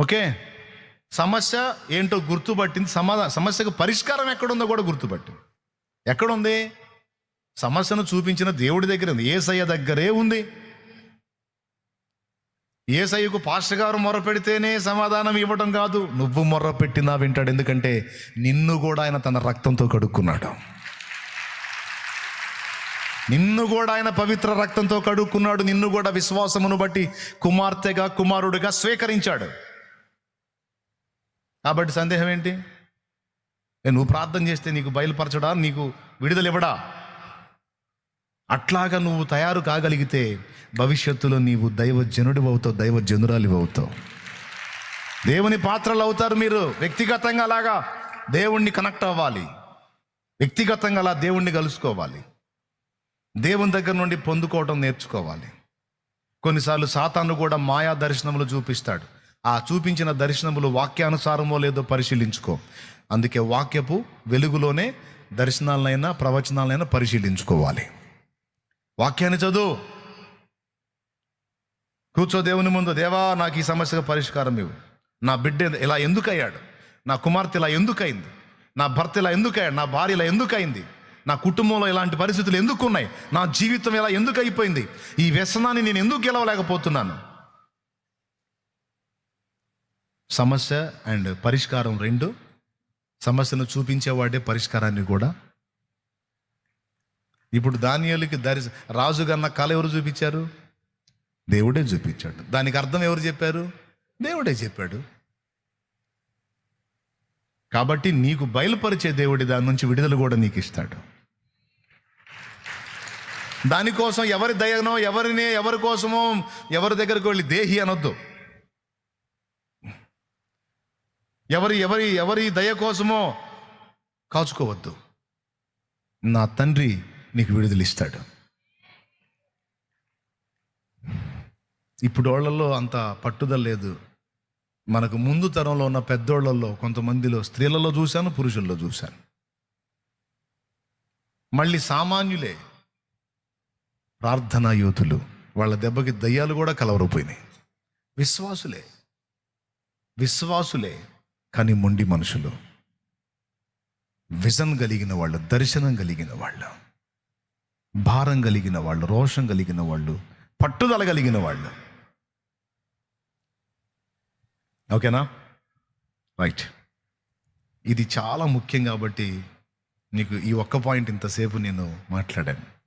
Okay. సమస్య ఏంటో గుర్తుపట్టింది. సమాధానం సమస్యకు పరిష్కారం ఎక్కడుందో కూడా గుర్తుపట్టింది. ఎక్కడుంది? సమస్యను చూపించిన దేవుడి దగ్గర ఉంది. ఏసయ్య దగ్గరే ఉంది. ఏసయ్యకు పాస్టర్ గారు పెడితేనే సమాధానం ఇవ్వడం కాదు. నువ్వు మొర్ర పెట్టినా వింటాడు. ఎందుకంటే నిన్ను కూడా ఆయన తన రక్తంతో కడుక్కున్నాడు. నిన్ను కూడా ఆయన పవిత్ర రక్తంతో కడుక్కున్నాడు. నిన్ను కూడా విశ్వాసమును బట్టి కుమార్తెగా కుమారుడిగా స్వీకరించాడు. కాబట్టి సందేహం ఏంటి? నువ్వు ప్రార్థన చేస్తే నీకు బయలుపరచడా? నీకు విడుదలివ్వడా? అట్లాగా నువ్వు తయారు కాగలిగితే భవిష్యత్తులో నీవు దైవజనుడు అవుతావు దైవజనురాలి అవుతావు. దేవుని పాత్రలు అవుతారు మీరు. వ్యక్తిగతంగా అలాగా దేవుణ్ణి కనెక్ట్ అవ్వాలి. వ్యక్తిగతంగా అలా దేవుణ్ణి కలుసుకోవాలి. దేవుని దగ్గర నుండి పొందుకోవడం నేర్చుకోవాలి. కొన్నిసార్లు సాతాను కూడా మాయా దర్శనములు చూపిస్తాడు. ఆ చూపించిన దర్శనములు వాక్యానుసారమో లేదో పరిశీలించుకో. అందుకే వాక్యపు వెలుగులోనే దర్శనాలనైనా ప్రవచనాలనైనా పరిశీలించుకోవాలి. వాక్యాన్ని చదువు. కూర్చో దేవుని ముందు. దేవా నాకు ఈ సమస్యకు పరిష్కారం ఇవ్వు. నా బిడ్డ ఇలా ఎందుకు అయ్యాడు నా కుమార్తె ఇలా ఎందుకు అయింది నా భర్త ఇలా ఎందుకు అయ్యాడు నా భార్య ఇలా ఎందుకు అయింది నా కుటుంబంలో ఇలాంటి పరిస్థితులు ఎందుకు ఉన్నాయి నా జీవితం ఇలా ఎందుకు అయిపోయింది ఈ వ్యసనాన్ని నేను ఎందుకు గెలవలేకపోతున్నాను? సమస్య అండ్ పరిష్కారం రెండు. సమస్యను చూపించేవాడే పరిష్కారాన్ని కూడా. ఇప్పుడు దానియాలకి దరి రాజు కన్నా కళ ఎవరు చూపించారు? దేవుడే చూపించాడు. దానికి అర్థం ఎవరు చెప్పారు? దేవుడే చెప్పాడు. కాబట్టి నీకు బయలుపరిచే దేవుడి దాని నుంచి విడుదల కూడా నీకు ఇస్తాడు. దానికోసం ఎవరి దయనో ఎవరిని ఎవరి కోసమో ఎవరి దగ్గరకు వెళ్ళి దేహి అనొద్దు. ఎవరి ఎవరి ఎవరి దయ కోసమో కాచుకోవద్దు. నా తండ్రి నీకు విడుదలిస్తాడు. ఇప్పుడు వాళ్ళల్లో అంత పట్టుదల లేదు. మనకు ముందు తరంలో ఉన్న పెద్దోళ్ళలో కొంతమందిలో స్త్రీలలో చూశాను పురుషుల్లో చూశాను. మళ్ళీ సామాన్యులే ప్రార్థనా యోధులు వాళ్ళ దెబ్బకి దయ్యాలు కూడా కలవరిపోయినాయి. విశ్వాసులే. విశ్వాసులే. కానీ మొండి మనుషులు. విజన్ కలిగిన వాళ్ళు దర్శనం కలిగిన వాళ్ళు భారం కలిగిన వాళ్ళు రోషం కలిగిన వాళ్ళు పట్టుదల కలిగిన వాళ్ళు. ఓకేనా? రైట్. ఇది చాలా ముఖ్యం కాబట్టి నీకు ఈ ఒక్క పాయింట్ ఇంతసేపు నేను మాట్లాడాను.